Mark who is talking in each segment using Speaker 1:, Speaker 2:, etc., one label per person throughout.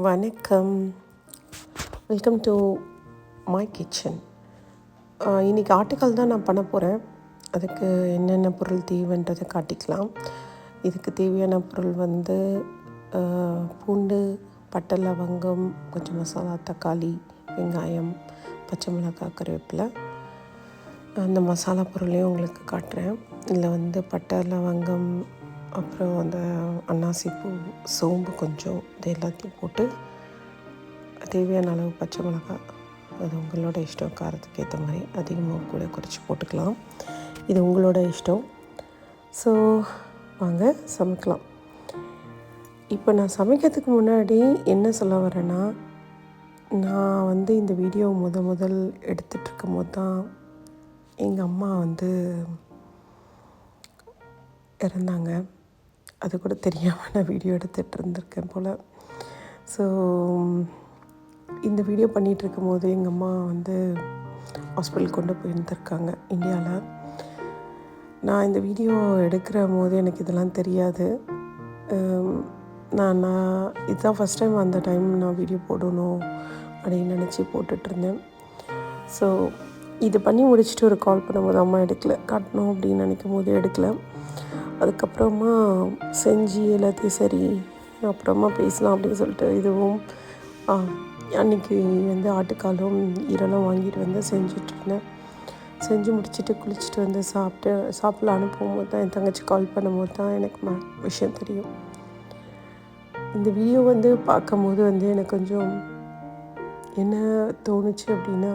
Speaker 1: வணக்கம். Welcome to my kitchen இன்றைக்கி ஆட்டுக்கால் தான் நான் பண்ண போகிறேன் அதுக்கு என்னென்ன பொருள் தேவைன்றதை காட்டிக்கலாம். இதுக்கு தேவையான பொருள் வந்து பூண்டு பட்டை லவங்கம் கொஞ்சம் மசாலா தக்காளி வெங்காயம் பச்சை மிளகாய் கருவேப்பிலை. அந்த மசாலா பொருளையும் உங்களுக்கு காட்டுறேன். இதில் வந்து பட்டை லவங்கம் அப்புறம் அந்த அன்னாசி பூ சோம்பு கொஞ்சம் இது எல்லாத்தையும் போட்டு தேவையான அளவு பச்சை மிளகாய் அது உங்களோட இஷ்டம் காரத்துக்கு ஏற்ற மாதிரி அதிகமாக கூட குறைச்சி போட்டுக்கலாம். இது உங்களோட இஷ்டம். ஸோ வாங்க சமைக்கலாம். இப்போ நான் சமைக்கிறதுக்கு முன்னாடி என்ன சொல்ல வரேன்னா நான் வந்து இந்த வீடியோ முத முதல் எடுத்துகிட்ருக்கும் போது தான் எங்கள் அம்மா வந்து இறந்தாங்க. அது கூட தெரியாமல் நான் வீடியோ எடுத்துகிட்டு இருந்திருக்கேன் போல். ஸோ இந்த வீடியோ பண்ணிகிட்ருக்கும் போது எங்கள் அம்மா வந்து ஹாஸ்பிட்டல் கொண்டு போயிருந்துருக்காங்க இந்தியாவில் நான் இந்த வீடியோ எடுக்கிற போது எனக்கு இதெல்லாம் தெரியாது. நான் நான் இதுதான் ஃபஸ்ட் டைம் அந்த டைம் நான் வீடியோ போடணும் அப்படின்னு நினச்சி போட்டுட்ருந்தேன் ஸோ இது பண்ணி முடிச்சுட்டு ஒரு கால் பண்ணும்போது அம்மா எடுக்கல காட்டணும் அப்படின்னு நினைக்கும் போது எடுக்கலை. அதுக்கப்புறமா செஞ்சு எல்லாத்தையும் சரி அப்புறமா பேசலாம் அப்படின்னு சொல்லிட்டு இதுவும் அன்றைக்கி அன்னைக்கு வந்து ஆட்டுக்காலும் ஈரலும் வாங்கிட்டு வந்து செஞ்சுட்ருந்தேன் செஞ்சு முடிச்சுட்டு குளிச்சுட்டு வந்து சாப்பிட்டு சாப்பிடலான்னு போகும்போது தான் என் தங்கச்சி கால் பண்ணும்போது தான் எனக்கு ம விஷயம் தெரியும். இந்த வீடியோ வந்து பார்க்கும்போது வந்து எனக்கு கொஞ்சம் என்ன தோணுச்சு அப்படின்னா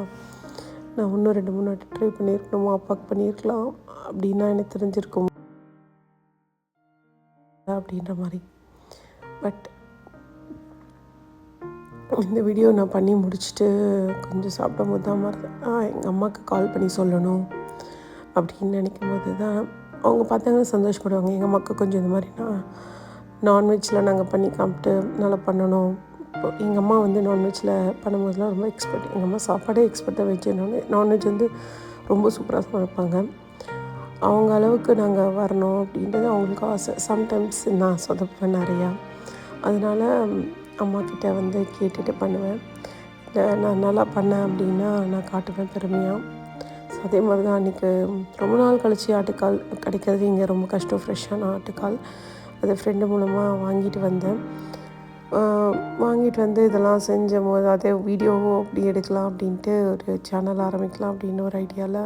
Speaker 1: நான் இன்னும் ரெண்டு மூணு வாட்டி ட்ரை பண்ணியிருக்கணுமா அப்பாவுக்கு பண்ணியிருக்கலாம் அப்படின்னா எனக்கு தெரிஞ்சிருக்கும். அப்படின்ற மாதிரி. பட் இந்த வீடியோ நான் பண்ணி முடிச்சுட்டு கொஞ்சம் சாப்பிடும் போது தான் மாதிரி ஆ எங்கள் அம்மாவுக்கு கால் பண்ணி சொல்லணும் அப்படின்னு நினைக்கும் போது தான் அவங்க பார்த்தாங்கன்னா சந்தோஷப்படுவாங்க. எங்கள் அம்மாவுக்கு கொஞ்சம் இது மாதிரினா நான்வெஜ்ஜில் நாங்கள் பண்ணி காமிட்டு நல்லா பண்ணணும். இப்போ எங்கள் அம்மா வந்து நான்வெஜ்ஜில் பண்ணும்போதெல்லாம் ரொம்ப எக்ஸ்பர்ட் எங்கள் அம்மா சாப்பாடே எக்ஸ்பர்ட்டாக வச்சுருந்தோன்னே நான்வெஜ் வந்து ரொம்ப சூப்பராக சமைப்பாங்க. அவங்க அளவுக்கு நாங்கள் வரணும் அப்படின்றது அவங்களுக்கு ஆசை. சம்டைம்ஸ் நான் சொதப்பேன் நிறையா. அதனால் அம்மாக்கிட்ட வந்து கேட்டுட்டு பண்ணுவேன். இல்லை நான் நல்லா பண்ணேன் அப்படின்னா நான் காட்டுவேன் பெருமையாக ஸோ அதே மாதிரி தான் அன்றைக்கி ரொம்ப நாள் கழிச்சு ஆட்டுக்கால் கிடைக்கிறது இங்கே ரொம்ப கஷ்டம். ஃப்ரெஷ்ஷான ஆட்டுக்கால். அது ஃப்ரெண்டு மூலமாக வாங்கிட்டு வந்தேன். வாங்கிட்டு வந்து இதெல்லாம் செஞ்ச போது அதே வீடியோவோ அப்படி எடுக்கலாம் அப்படின்ட்டு ஒரு சேனல் ஆரம்பிக்கலாம் அப்படின்னு ஒரு ஐடியாவில்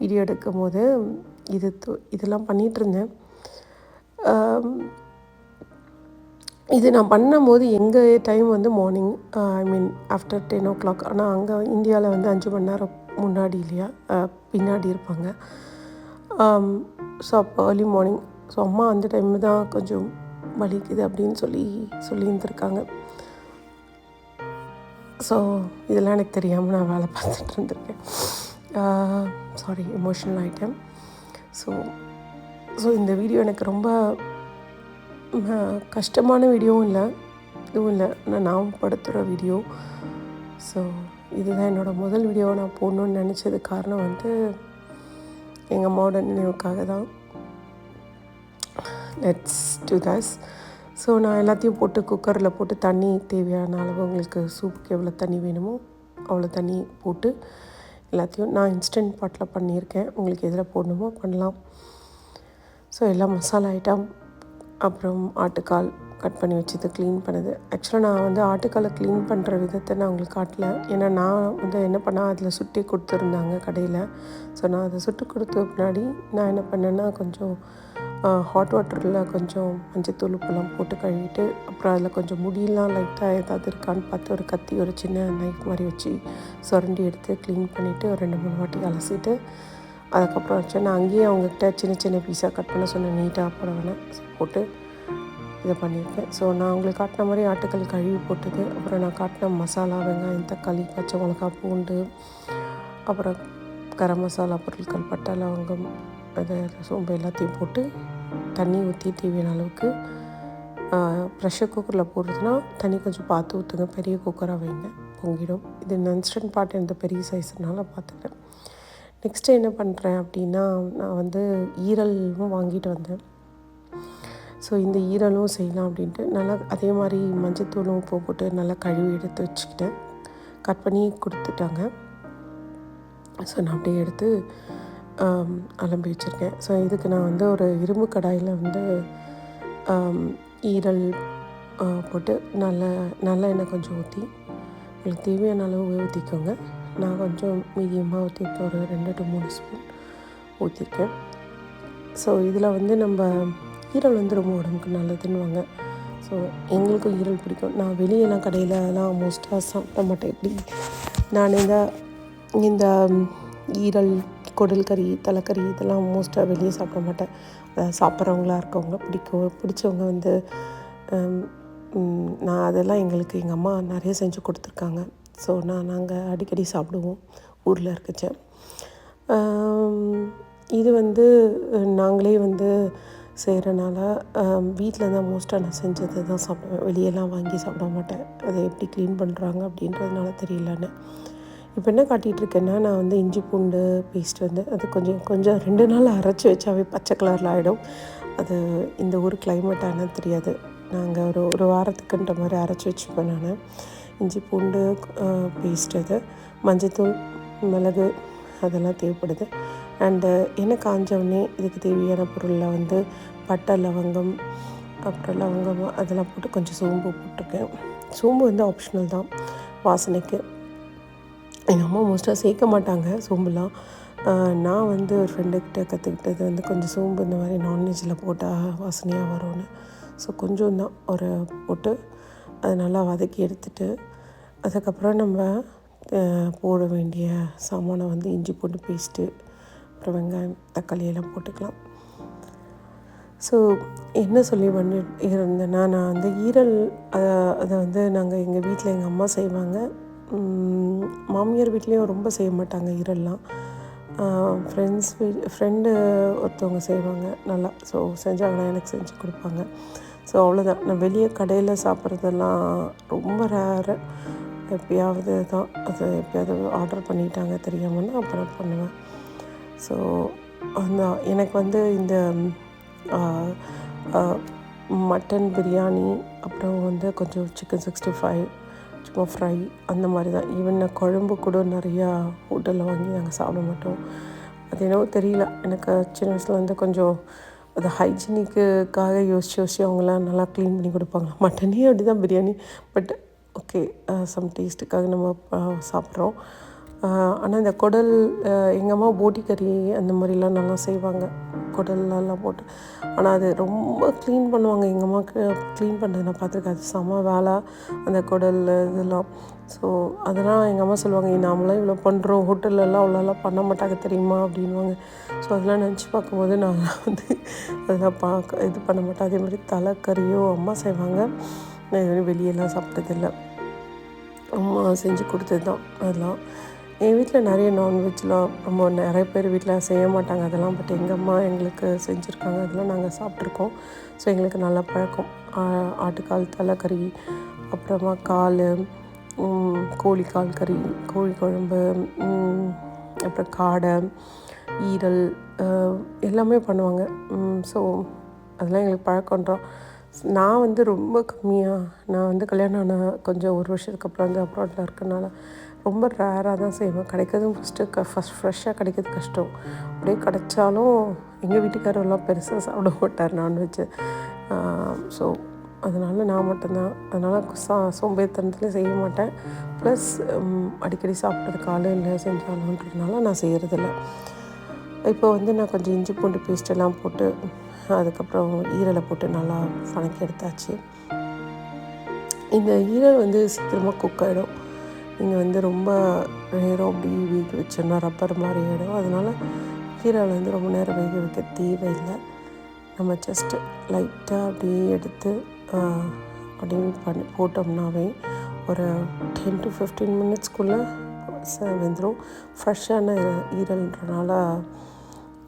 Speaker 1: வீடியோ எடுக்கும் போது இது து- இதெல்லாம் பண்ணிகிட்டு இருந்தேன் இது நான் பண்ணும்போது எங்கள் டைம் வந்து morning I mean after ten o'clock ஆனால் அங்கே இந்தியாவில் வந்து அஞ்சு மணி நேரம் முன்னாடி இல்லையா? பின்னாடி இருப்பாங்க. ஸோ அப்போ ஏர்லி மார்னிங் ஸோ அம்மா அந்த டைம் தான் கொஞ்சம் வலிக்குது அப்படின்னு சொல்லி சொல்லியிருந்துருக்காங்க. ஸோ இதெல்லாம் எனக்கு தெரியாமல் நான் வேலை பார்த்துட்டு இருந்திருக்கேன். சாரி எமோஷனல் ஆகிட்டேன் ஸோ ஸோ இந்த வீடியோ எனக்கு ரொம்ப கஷ்டமான வீடியோவும் இல்லை. இதுவும் இல்லை. நான் ஞாபகப்படுத்துகிற வீடியோ ஸோ இதுதான் என்னோடய முதல் வீடியோவை நான் போடணுன்னு நினச்சது காரணம் வந்து எங்கள் அம்மாவோட நினைவுக்காக தான். லெட்ஸ் டு தஸ் ஸோ நான் எல்லாத்தையும் போட்டு குக்கரில் போட்டு தண்ணி தேவையான அளவு உங்களுக்கு சூப்புக்கு எவ்வளோ தண்ணி வேணுமோ அவ்வளோ தண்ணி போட்டு எல்லாத்தையும் நான் இன்ஸ்டன்ட் பாட்டில் பண்ணியிருக்கேன். உங்களுக்கு எதில் போடணுமோ பண்ணலாம். ஸோ எல்லாம் மசாலா ஐட்டம் அப்புறம் ஆட்டுக்கால் கட் பண்ணி வச்சது க்ளீன் பண்ணது. ஆக்சுவலாக நான் வந்து ஆட்டுக்காலை க்ளீன் பண்ணுற விதத்தை நான் உங்களுக்கு காட்டல. ஏன்னா நான் வந்து என்ன பண்ணால் அதில் சுட்டி கொடுத்துருந்தாங்க கடையில். ஸோ நான் அதை சுட்டு கொடுத்த பின்னாடி நான் என்ன பண்ணேன்னா கொஞ்சம் ஹாட் வாட்டரில் கொஞ்சம் மஞ்சத்தூள் உப்பெல்லாம் போட்டு கழுவிட்டு அப்புறம் அதில் கொஞ்சம் முடியெல்லாம் லைட்டாக ஏதாவது இருக்கான்னு பார்த்து ஒரு கத்தி ஒரு சின்ன நைஃப் மாதிரி வச்சு சுரண்டி எடுத்து க்ளீன் பண்ணிவிட்டு ஒரு ரெண்டு மூணு வாட்டி அலசிட்டு அதுக்கப்புறம் வச்சு நான் அங்கேயே அவங்கக்கிட்ட சின்ன சின்ன பீஸாக கட் பண்ண சொன்னேன். நீட்டாக போட வேணாம். போட்டு இதை பண்ணியிருக்கேன். ஸோ நான் உங்களுக்கு காட்டின மாதிரி ஆட்டுக்கல் கழுவி போட்டது அப்புறம் நான் காட்டின மசாலா வெங்காயம் தக்காளி பச்சை மிளகா பூண்டு அப்புறம் கரம் மசாலா பொருட்கள் பட்டை லவங்கம் இதை சோம்பு எல்லாத்தையும் போட்டு தண்ணி ஊற்றி தேவையான அளவுக்கு ப்ரெஷர் குக்கரில் போடுறதுனா தண்ணி கொஞ்சம் பார்த்து ஊற்றுங்க பெரிய குக்கராக வைங்க. பொங்கிடும். இது இன்ஸ்டன்ட் பாட் இந்த பெரிய சைஸ்னால பார்த்துக்கிறேன். நெக்ஸ்ட்டு என்ன பண்ணுறேன் அப்படின்னா நான் வந்து ஈரலும் வாங்கிட்டு வந்தேன். ஸோ இந்த ஈரலும் செய்யலாம் அப்படின்ட்டு நல்லா அதே மாதிரி மஞ்சத்தூளும் உப்பு போட்டு நல்லா கழுவி எடுத்து வச்சுக்கிட்டேன். கட் பண்ணி கொடுத்துட்டாங்க. ஸோ நான் அப்படியே எடுத்து அலம்பி வச்சுருக்கேன். ஸோ இதுக்கு நான் வந்து ஒரு இரும்பு கடாயில் வந்து ஈரல் போட்டு நல்ல நல்ல எண்ணெய் கொஞ்சம் ஊற்றி உங்களுக்கு தேவையான அளவு ஊற்றிக்கோங்க நான் கொஞ்சம் மீடியமாக ஊற்றிருக்கேன் ஒரு ரெண்டு டு மூணு ஸ்பூன் ஊற்றிருக்கேன் ஸோ இதில் வந்து நம்ம ஈரல் வந்து ரொம்ப உடம்புக்கு நல்லதுன்னுவாங்க. ஸோ எங்களுக்கும் ஈரல் பிடிக்கும். நான் வெளியெல்லாம் கடையிலலாம் மோஸ்ட்டாக சாப்பிட மாட்டேன். எப்படி? நான் இந்த இந்த ஈரல் குடல் கறி தலைக்கறி இதெல்லாம் மோஸ்ட்டாக வெளியே சாப்பிட மாட்டேன். அதை சாப்பிட்றவங்களா இருக்கவங்க பிடிக்கும் பிடிச்சவங்க வந்து நான் அதெல்லாம் எங்களுக்கு எங்கள் அம்மா நிறைய செஞ்சு கொடுத்துருக்காங்க. ஸோ நான் நாங்கள் அடிக்கடி சாப்பிடுவோம் ஊரில் இருக்கச்சேன் இது வந்து நாங்களே வந்து செய்கிறனால வீட்டில் தான் மோஸ்ட்டாக நான் செஞ்சது தான் சாப்பிடுவேன். வெளியெல்லாம் வாங்கி சாப்பிட மாட்டேன். அதை எப்படி க்ளீன் பண்ணுறாங்க அப்படின்றதுனால தெரியலன்னு. இப்போ என்ன காட்டிகிட்டு இருக்கேன்னா நான் வந்து இஞ்சி பூண்டு பேஸ்ட் வந்து அது கொஞ்சம் கொஞ்சம் ரெண்டு நாள் அரைச்சி வச்சாவே பச்சை கலரில் ஆகிடும் அது இந்த ஊர் climate ஆனால் தெரியாது. நாங்கள் ஒரு ஒரு வாரத்துக்குன்ற மாதிரி அரைச்சி வச்சுப்பேன் நான். இஞ்சி பூண்டு பேஸ்ட் அது மஞ்சத்தூள் மிளகு அதெல்லாம் தேவைப்படுது. அண்டு எண்ணெய் காஞ்ச இதுக்கு தேவையான பொருளில் வந்து பட்டை லவங்கம் அப்புறம் லவங்கம் அதெல்லாம் போட்டு கொஞ்சம் சோம்பு போட்டிருக்கேன். சோம்பு வந்து ஆப்ஷனல் தான் வாசனைக்கு. எங்கள் அம்மா மோஸ்ட்டாக சேர்க்க மாட்டாங்க சோம்புலாம். நான் வந்து ஒரு ஃப்ரெண்டுக்கிட்ட கற்றுக்கிட்டது வந்து கொஞ்சம் சோம்பு இந்த மாதிரி நான்வெஜ்ஜில் போட்டால் வாசனையாக வரும்னு. ஸோ கொஞ்சம் தான் ஒரு போட்டு அதை நல்லா வதக்கி எடுத்துட்டு அதுக்கப்புறம் நம்ம போட வேண்டிய சாமானை வந்து இஞ்சி போட்டு பேஸ்ட்டு அப்புறம் வெங்காயம் தக்காளி எல்லாம் போட்டுக்கலாம். ஸோ என்ன சொல்லி பண்ணி இருந்தேன்னா நான் வந்து ஈரல் அதை வந்து நாங்கள் எங்கள் வீட்டில் எங்கள் அம்மா செய்வாங்க. மாமியார் வீட்லேயும் ரொம்ப செய்ய மாட்டாங்க ஈரல்லாம். ஃப்ரெண்ட்ஸ் வீ ஃப்ரெண்டு ஒருத்தவங்க செய்வாங்க நல்லா ஸோ செஞ்சாங்கன்னா எனக்கு செஞ்சு கொடுப்பாங்க. ஸோ அவ்வளோதான் நான் வெளியே கடையில் சாப்பிட்றதெல்லாம் ரொம்ப ரேரு எப்பயாவது தான் அது எப்பயாவது ஆர்டர் பண்ணிட்டாங்க தெரியாமல் அப்புறம் பண்ணுவேன். ஸோ அந்த எனக்கு வந்து இந்த மட்டன் பிரியாணி அப்புறம் வந்து கொஞ்சம் சிக்கன் சிக்ஸ்டி ஃபைவ் சும்மா ஃப்ரை அந்த மாதிரி தான். ஈவன் நான் குழம்பு கூட நிறையா ஹோட்டலில் வாங்கி நாங்கள் சாப்பிட மாட்டோம். அது என்னவோ தெரியல. எனக்கு சின்ன வயசில் வந்து கொஞ்சம் அது ஹைஜீனிக்குக்காக யோசிச்சு யோசிச்சு அவங்களாம் நல்லா க்ளீன் பண்ணி கொடுப்பாங்க மட்டனே அப்படி தான் பிரியாணி பட் ஓகே சம் டேஸ்ட்டுக்காக நம்ம சாப்பிட்றோம். ஆனால் இந்த குடல் எங்கள் அம்மா போட்டி கறி அந்த மாதிரிலாம் நல்லா செய்வாங்க. குடல்லாம் போட்டு. ஆனால் அது ரொம்ப க்ளீன் பண்ணுவாங்க. எங்கள் அம்மாவுக்கு க்ளீன் பண்ணுறது நான் பார்த்துருக்கேன். அது செம வேலை அந்த குடல் இதெல்லாம். ஸோ அதெல்லாம் எங்கள் அம்மா சொல்லுவாங்க "ஏய், நாமளாம் இவ்வளோ பண்ணுறோம் ஹோட்டல்லலாம் அவ்வளோலாம் பண்ண மாட்டாங்க தெரியுமா? அப்படின்வாங்க ஸோ அதெல்லாம் நினச்சி பார்க்கும்போது நான் வந்து அதெல்லாம் பார்க்க இது பண்ண மாட்டேன். அதே மாதிரி தலைக்கறியோ அம்மா செய்வாங்க. நான் இது வெளியெல்லாம் சாப்பிட்டதில்லை. அம்மா செஞ்சு கொடுத்தது தான் அதெல்லாம். என் வீட்டில் நிறைய நான்வெஜ்லாம் ரொம்ப நிறைய பேர் வீட்டில் செய்ய மாட்டாங்க. அதெல்லாம் பட் எங்கள் அம்மா எங்களுக்கு செஞ்சுருக்காங்க. அதெல்லாம் நாங்கள் சாப்பிட்ருக்கோம் ஸோ எங்களுக்கு நல்லா பழக்கம். ஆ- ஆட்டுக்கால் தலைக்கறி அப்புறமா கால் கோழிக்கால் கறி கோழி குழம்பு அப்புறம் காடை ஈரல் எல்லாமே பண்ணுவாங்க. ஸோ அதெல்லாம் எங்களுக்கு பழக்கன்றோம் நான் வந்து ரொம்ப கம்மியாக நான் வந்து கல்யாணம் ஆன கொஞ்சம் ஒரு வருஷத்துக்கு அப்புறம் வந்து அப்ராட்டில் இருக்கனால ரொம்ப ரேராக தான் செய்வேன். கிடைக்கிறதும் ஃபஸ்ட்டு க ஃபஸ்ட் ஃப்ரெஷ்ஷாக கிடைக்கிறது கஷ்டம். அப்படியே கிடைச்சாலும் எங்கள் வீட்டுக்காரெல்லாம் பெருசாக சாப்பிட மாட்டார் நான்வெஜ்ஜு ஸோ அதனால நான் மட்டும்தான். அதனால் சா சோம்பேறித்தனத்துலேயும் செய்ய மாட்டேன். ப்ளஸ் அடிக்கடி சாப்பிட்றது காலையில் செஞ்சாலும்ன்றதுனால செஞ்சாலுன்றதுனால நான் செய்கிறதில்ல இப்போ வந்து நான் கொஞ்சம் இஞ்சி பூண்டு பேஸ்ட் எல்லாம் போட்டு அதுக்கப்புறம் ஈரலை போட்டு நல்லா வணக்கி எடுத்தாச்சு. இந்த ஈரல் வந்து சீக்கிரமாக குக் ஆகிடும் இங்கே வந்து ரொம்ப நேரம் அப்படி வேக வச்சோன்னா ரப்பர் மாதிரி ஆகிடும் அதனால் ஈரல் வந்து ரொம்ப நேரம் வேக வைக்க தேவையில்லை. நம்ம ஜஸ்ட்டு லைட்டாக அப்படியே எடுத்து அப்படியே பண்ணி போட்டோம்னாவே ஒரு டென் டு ஃபிஃப்டீன் மினிட்ஸ்க்குள்ளே வெந்துடும் ஃப்ரெஷ்ஷான ஈரல்ன்றனால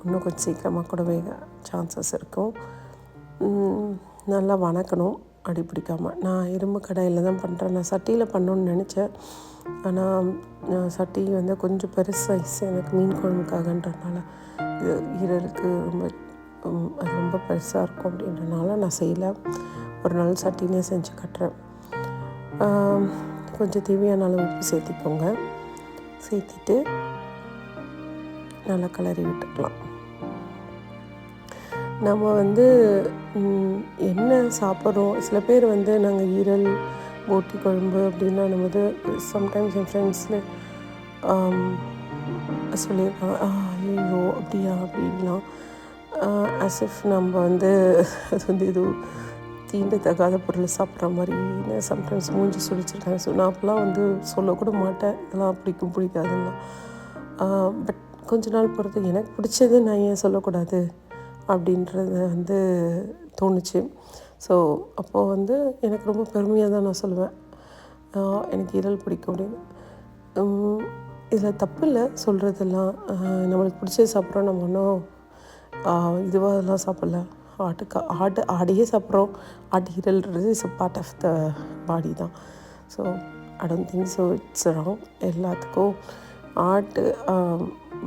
Speaker 1: இன்னும் கொஞ்சம் சீக்கிரமாக கூட வேக சான்சஸ் இருக்கும். நல்லா வணக்கணும். அடி பிடிக்காமல் நான் இரும்பு கடாயில் தான் பண்ணுறேன் நான் சட்டியில் பண்ணணுன்னு நினச்சேன். ஆனால் நான் சட்டி வந்து கொஞ்சம் பெருசு சைஸ் எனக்கு மீன் குழம்புக்காகன்றதுனால இது ஈரலுக்கு ரொம்ப அது ரொம்ப பெருசாக இருக்கும் அப்படின்றனால நான் செய்யலை. ஒரு நாள் சட்டினே செஞ்சு கட்டுறேன். கொஞ்சம் தேவையான அளவு உப்பு சேர்த்திக்கோங்க. சேர்த்திட்டு நல்லா கிளறி விட்டுக்கலாம். நம்ம வந்து என்ன சாப்பிட்றோம்? சில பேர் வந்து நாங்கள் ஈரல் போட்டி குழம்பு அப்படின்னு போது சம்டைம்ஸ் என் ஃப்ரெண்ட்ஸில் சொல்லியிருக்காங்க. ஐயோ அப்படியா? அப்படின்லாம். அஸ் இஃப் நம்ம வந்து அது வந்து எதுவும் தீண்டத்தகாத பொருள் சாப்பிட்ற மாதிரி சம்டைம்ஸ் மூஞ்சி சொல்லிச்சிருக்காங்க ஸோ நான் அப்போலாம் வந்து சொல்லக்கூட மாட்டேன். இதெல்லாம் பிடிக்கும் பிடிக்காதுன்னா பட் கொஞ்ச நாள் பொறுத்து எனக்கு பிடிச்சது நான் ஏன் சொல்லக்கூடாது? அப்படின்றது வந்து தோணுச்சு. ஸோ அப்போது வந்து எனக்கு ரொம்ப பெருமையாக தான் நான் சொல்லுவேன். எனக்கு ஈரல் பிடிக்கும் அப்படின்னு. இதில் தப்பு இல்லை. சொல்கிறதெல்லாம் நம்மளுக்கு பிடிச்சது சாப்பிட்றோம் நம்ம ஒன்றும் இதுவாக அதெல்லாம் சாப்பிட்ல. ஆட்டுக்கா ஆட்டு ஆடையே சாப்பிட்றோம். ஆட்டு ஈரல்ன்றது is a part of the body தான். So I don't think so it's wrong எல்லாத்துக்கும் ஆட்டு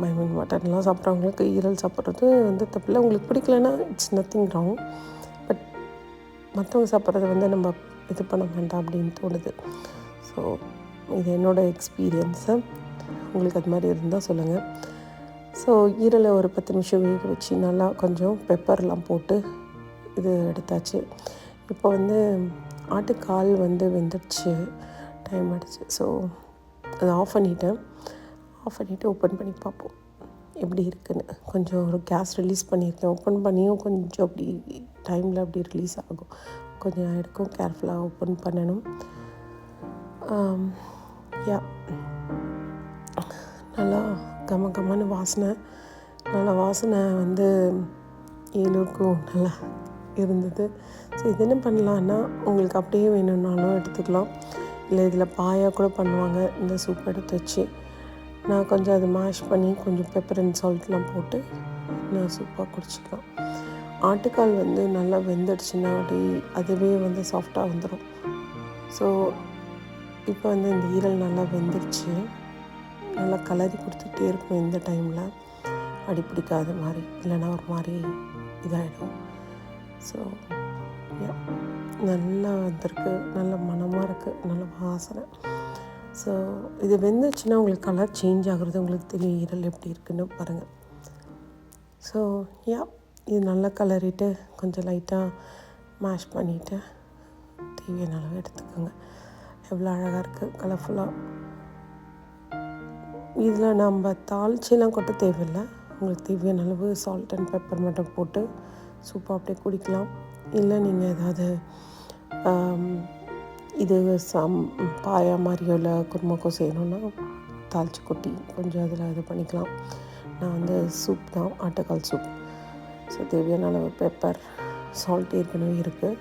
Speaker 1: ஐ மீன் மட்டன்லாம் சாப்பிட்றவங்களுக்கு ஈரல் சாப்பிட்றது வந்து தப்பில்லை உங்களுக்கு பிடிக்கலன்னா இட்ஸ் நத்திங் ராங் மற்றவங்க சாப்பிட்றத வந்து நம்ம இது பண்ண வேண்டாம் அப்படின்னு தோணுது. ஸோ இது என்னோடய எக்ஸ்பீரியன்ஸு உங்களுக்கு அது மாதிரி இருந்தால் சொல்லுங்கள் ஸோ ஈரலை ஒரு பத்து நிமிஷம் வேக வச்சு நல்லா கொஞ்சம் பெப்பர்லாம் போட்டு இது எடுத்தாச்சு. இப்போ வந்து ஆட்டுக்கால் வந்து வெந்துடுச்சு. டைம் ஆகிடுச்சு ஸோ அதை ஆஃப் பண்ணிவிட்டேன் ஆஃப் பண்ணிவிட்டு ஓப்பன் பண்ணி பார்ப்போம். எப்படி இருக்குன்னு. கொஞ்சம் ஒரு கேஸ் ரிலீஸ் பண்ணியிருக்கேன். ஓப்பன் பண்ணியும் கொஞ்சம் அப்படி டைமில் அப்படி ரிலீஸ் ஆகும். கொஞ்சம் எடுக்கும் கேர்ஃபுல்லாக ஓப்பன் பண்ணணும். யா நல்லா கம கமன்னு வாசனை. நல்லா வாசனை வந்து ஏழுக்கும் நல்லா இருந்தது. ஸோ இது என்ன பண்ணலான்னா உங்களுக்கு அப்படியே வேணும்னாலும் எடுத்துக்கலாம். இல்லை இதில் பாயாக கூட பண்ணுவாங்க. இந்த சூப் எடுத்து வச்சு. நான் கொஞ்சம் அதை மேஷ் பண்ணி கொஞ்சம் பெப்பர் அண்ட் சால்ட்லாம் போட்டு நான் சூப்பாக குடிச்சிக்கலாம். ஆட்டுக்கால் வந்து நல்லா வெந்துடுச்சுன்னா அப்படி அதுவே வந்து சாஃப்டாக வந்துடும் ஸோ இப்போ வந்து இந்த ஈரல் நல்லா வெந்துடுச்சு நல்லா கலரி கொடுத்துட்டே இருக்கும் இந்த டைமில் அடி பிடிக்காத மாதிரி இல்லைன்னா ஒரு மாதிரி இதாகிடும் ஸோ நல்லா வந்திருக்கு. நல்ல மணமாக இருக்குது நல்ல வாசனை. ஸோ இது வெந்துச்சுன்னா உங்களுக்கு கலர் சேஞ்ச் ஆகுறது உங்களுக்கு தெரியும் ஈரல் எப்படி இருக்குன்னு பாருங்கள் ஸோ யா இது நல்லா கலரிட்டு கொஞ்சம் லைட்டாக மேஷ் பண்ணிவிட்டு தேவையான அளவு எடுத்துக்கோங்க. எவ்வளோ அழகாக இருக்குது கலர்ஃபுல்லாக இதில் நம்ம தாளிச்செல்லாம் கொட்ட தேவையில்லை. உங்களுக்கு தேவையான அளவு சால்ட் அண்ட் பெப்பர் மட்டும் போட்டு சூப்பாக அப்படியே குடிக்கலாம். இல்லை நீங்கள் ஏதாவது இது சம் பாயா மாதிரியோ இல்லை குருமாக்கோ செய்யணுன்னா தாளிச்சு கொட்டி கொஞ்சம் அதில் இது பண்ணிக்கலாம். நான் வந்து சூப் தான் ஆட்டுக்கால் சூப் ஸோ தேவையான அளவு பெப்பர் சால்ட் ஏற்கனவே இருக்குது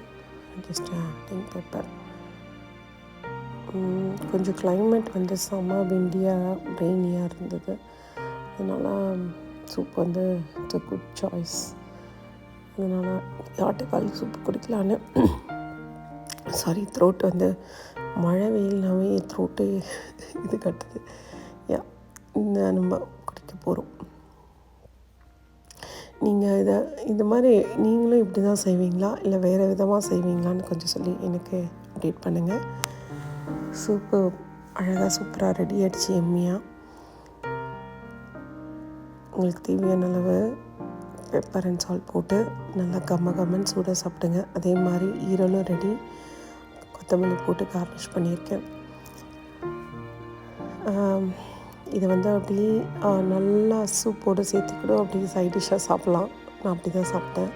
Speaker 1: ஜஸ்ட் ஆட்டிங் பெப்பர் கொஞ்சம் கிளைமேட் வந்து செம்ம விண்டியாக ரெய்னியாக இருந்தது. அதனால் சூப் வந்து இட்ஸ் அ குட் சாய்ஸ் அதனால் ஆட்டுக்கால் சூப் குடிக்கலான்னு சாரி த்ரோட் வந்து மழை வெயில்னாவே த்ரோட்டு இது கட்டுது. யா இந்த நம்ம குடிக்க போகிறோம் நீங்கள் இதை இந்த மாதிரி நீங்களும் இப்படி தான் செய்வீங்களா? இல்லை வேறு விதமாக செய்வீங்களான்னு கொஞ்சம் சொல்லி எனக்கு அப்டேட் பண்ணுங்கள் சூப்பு அழகாக சூப்பராக ரெடி ஆகிடுச்சு எம்மியாக உங்களுக்கு தேவையான அளவு பெப்பர் அண்ட் சால்ட் போட்டு நல்லா கம்ம கம்மன்னு சூடாக சாப்பிடுங்க. அதே மாதிரி ஈரலும் ரெடி கொத்தமல்லி போட்டு கார்னிஷ் பண்ணியிருக்கேன். இதை வந்து அப்படியே நல்லா சூப்போடு சேர்த்துக்கூட அப்படியே சைட் டிஷ்ஷாக சாப்பிட்லாம். நான் அப்படி தான் சாப்பிட்டேன்.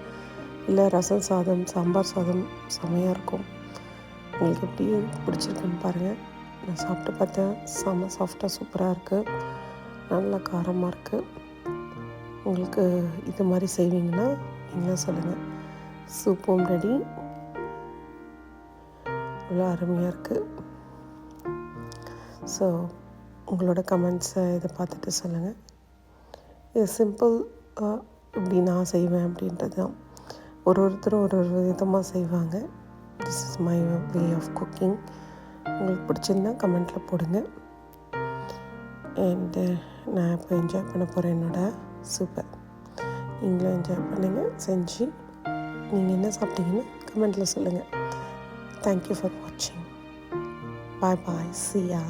Speaker 1: இல்லை ரசம் சாதம் சாம்பார் சாதம் செமையாக இருக்கும். உங்களுக்கு எப்படி பிடிச்சிருக்குன்னு பாருங்கள் நான் சாப்பிட்டு பார்த்தேன். செம்ம சாஃப்டாக சூப்பராக இருக்குது நல்லா காரமாக இருக்குது உங்களுக்கு இது மாதிரி செய்வீங்கன்னா நீங்களும் சொல்லுங்கள் சூப்பும் ரெடி அவ்வளோ அருமையாக இருக்குது. ஸோ உங்களோட கமெண்ட்ஸை இதை பார்த்துட்டு சொல்லுங்கள் இது சிம்பிள் இப்படி நான் செய்வேன் அப்படின்றது தான். ஒரு ஒருத்தரும் ஒரு ஒரு விதமாக செய்வாங்க. This is my way of cooking உங்களுக்கு பிடிச்சிருந்தா கமெண்ட்டில் போடுங்க. அண்டு நான் இப்போ என்ஜாய் பண்ண போகிறேன் என்னோட சூப்பர் நீங்களும் என்ஜாய் பண்ணுங்கள் செஞ்சு. நீங்கள் என்ன சாப்பிட்டீங்கன்னு கமெண்ட்டில் சொல்லுங்கள் Thank you for watching. Bye bye. See ya.